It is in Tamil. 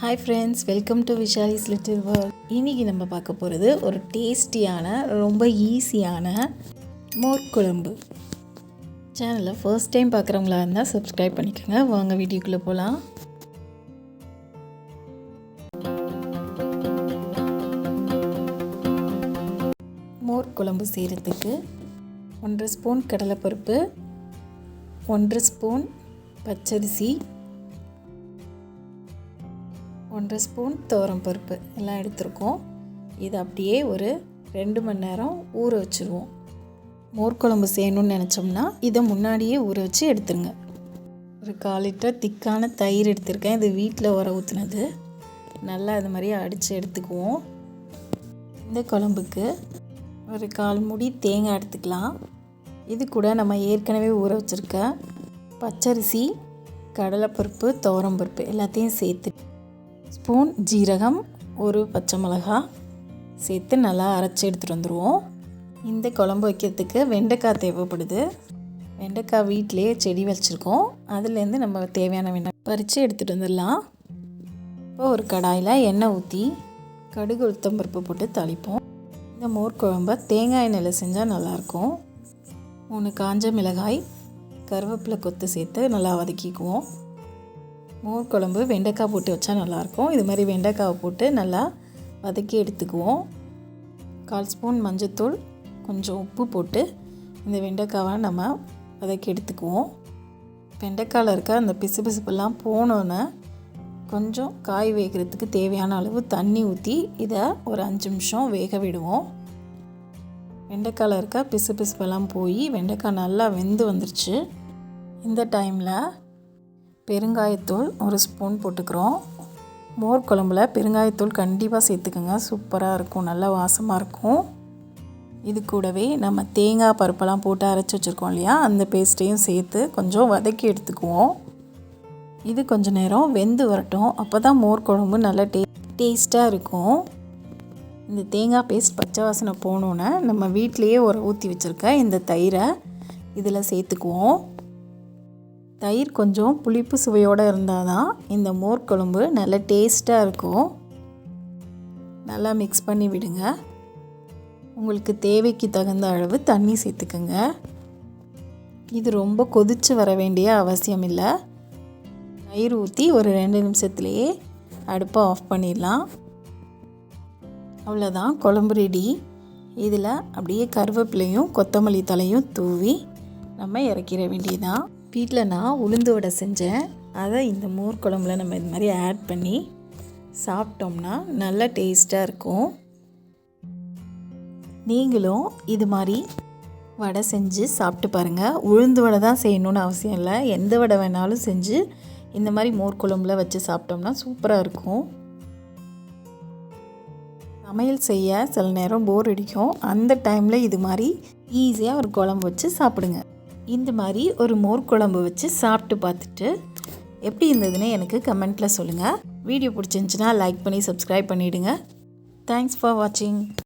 Hi friends welcome to Vishali's little world இன்றைக்கி நம்ம பார்க்க போகிறது ஒரு டேஸ்டியான ரொம்ப ஈஸியான மோர் குழம்பு. சேனலை ஃபர்ஸ்ட் டைம் பார்க்குறவங்களா இருந்தால் சப்ஸ்கிரைப் பண்ணிக்கோங்க. வாங்க வீடியோக்குள்ளே போகலாம் மோர் குழம்பு செய்கிறதுக்கு ஒன்றரை ஸ்பூன் கடலைப்பருப்பு ஒன்றரை ஸ்பூன் பச்சரிசி ஒன்றரை ஸ்பூன் துவரம் பருப்பு எல்லாம் எடுத்திருக்கோம். இது அப்படியே ஒரு ரெண்டு மணி நேரம் ஊற வச்சுருவோம். மோர் குழம்பு செய்யணும்னு நினச்சோம்னா இதை முன்னாடியே ஊற வச்சு எடுத்துருங்க. ஒரு கால் லிட்டர் திக்கான தயிர் எடுத்திருக்கேன். இது வீட்டில் உர ஊற்றுனது நல்லா இது மாதிரி அடித்து எடுத்துக்குவோம். இந்த குழம்புக்கு ஒரு கால் முடி தேங்காய் எடுத்துக்கலாம். இது கூட நம்ம ஏற்கனவே ஊற வச்சுருக்க பச்சரிசி கடலைப்பருப்பு துவரம்பருப்பு எல்லாத்தையும் சேர்த்து ஸ்பூன் ஜீரகம் ஒரு பச்சை மிளகா சேர்த்து நல்லா அரைச்சி எடுத்துகிட்டு வந்துடுவோம் இந்த குழம்பு வைக்கிறதுக்கு வெண்டைக்காய் தேவைப்படுது. வெண்டைக்காய் வீட்டிலேயே செடி வச்சுருக்கோம். அதுலேருந்து நம்ம தேவையான வெண்டை பறித்து எடுத்துகிட்டு வந்துடலாம். இப்போ ஒரு கடாயில் எண்ணெய் ஊற்றி கடுகு உளுத்தம்பருப்பு போட்டு தாளிப்போம். இந்த மோர் குழம்ப தேங்காய் எண்ணெயில் செஞ்சால் நல்லாயிருக்கும். மூணு காஞ்ச மிளகாய் கருவேப்பிலை கொத்து சேர்த்து நல்லா வதக்கிக்குவோம். மோர் குழம்பு வெண்டைக்காய் போட்டு வச்சா நல்லாயிருக்கும். இது மாதிரி வெண்டைக்காவை போட்டு நல்லா வதக்கி எடுத்துக்குவோம். கால் ஸ்பூன் மஞ்சத்தூள் கொஞ்சம் உப்பு போட்டு இந்த வெண்டைக்காவை நம்ம வதக்கி எடுத்துக்குவோம். வெண்டைக்காயில் இருக்க அந்த பிசு பிசுப்பெல்லாம் போனோன்னே கொஞ்சம் காய் வேகிறதுக்கு தேவையான அளவு தண்ணி ஊற்றி இதை ஒரு அஞ்சு நிமிஷம் வேக விடுவோம். வெண்டைக்காயில் இருக்க பிசு பிசுப்பெல்லாம் போய் வெண்டைக்காய் நல்லா வெந்து வந்துருச்சு. இந்த டைமில் பெருங்காயத்தூள் ஒரு ஸ்பூன் போட்டுக்கிறோம். மோர் குழம்புல பெருங்காயத்தூள் கண்டிப்பாக சேர்த்துக்கோங்க. சூப்பராக இருக்கும். நல்லா வாசமாக இருக்கும். இது கூடவே நம்ம தேங்காய் பருப்பெல்லாம் போட்டு அரைச்சி வச்சுருக்கோம் இல்லையா? அந்த பேஸ்ட்டையும் சேர்த்து கொஞ்சம் வதக்கி எடுத்துக்குவோம். இது கொஞ்சம் நேரம் வெந்து வரட்டும். அப்போ தான் மோர் குழம்பு நல்லா டே டேஸ்ட்டாக இருக்கும். இந்த தேங்காய் பேஸ்ட் பச்சை வாசனை போனோன்னே நம்ம வீட்டிலையே ஒரு ஊற்றி வச்சுருக்க இந்த தயிரை இதில் சேர்த்துக்குவோம். தயிர் கொஞ்சம் புளிப்பு சுவையோடு இருந்தால் தான் இந்த மோர் குழம்பு நல்லா டேஸ்ட்டாக இருக்கும். நல்லா மிக்ஸ் பண்ணி விடுங்க. உங்களுக்கு தேவைக்கு தகுந்த அளவு தண்ணி சேர்த்துக்குங்க. இது ரொம்ப கொதித்து வர வேண்டிய அவசியம் இல்லை. தயிர் ஊற்றி ஒரு ரெண்டு நிமிஷத்துலேயே அடுப்பை ஆஃப் பண்ணிடலாம். அவ்வளோதான் குழம்பு ரெடி இதில் அப்படியே கருவேப்பிலையும் கொத்தமல்லி தலையும் தூவி நம்ம இறக்கிற வேண்டியதான் வீட்டில் நான் உளுந்து வடை செஞ்சேன். அதை இந்த மோர் குழம்புல நம்ம இது மாதிரி ஆட் பண்ணி சாப்பிட்டோம்னா நல்ல டேஸ்ட்டாக இருக்கும். நீங்களும் இது மாதிரி வடை செஞ்சு சாப்பிட்டு பாருங்கள் உளுந்து வடை தான் செய்யணுன்னு அவசியம் இல்லை. எந்த வடை வேணாலும் செஞ்சு இந்த மாதிரி மோர் குழம்புல வச்சு சாப்பிட்டோம்னா சூப்பராக இருக்கும். சமையல் செய்ய சில நேரம் போர் அடிக்கும். அந்த டைமில் இது மாதிரி ஈஸியாக ஒரு குழம்பு வச்சு சாப்பிடுங்க. இந்த மாதிரி ஒரு மோர் குழம்பு வச்சு சாப்பிட்டு பார்த்துட்டு எப்படி இருந்ததுன்னு எனக்கு கமெண்ட்டில் சொல்லுங்கள் வீடியோ பிடிச்சிருந்துச்சின்னா லைக் பண்ணி சப்ஸ்கிரைப் பண்ணிவிடுங்க தேங்க்ஸ் ஃபார் வாட்சிங்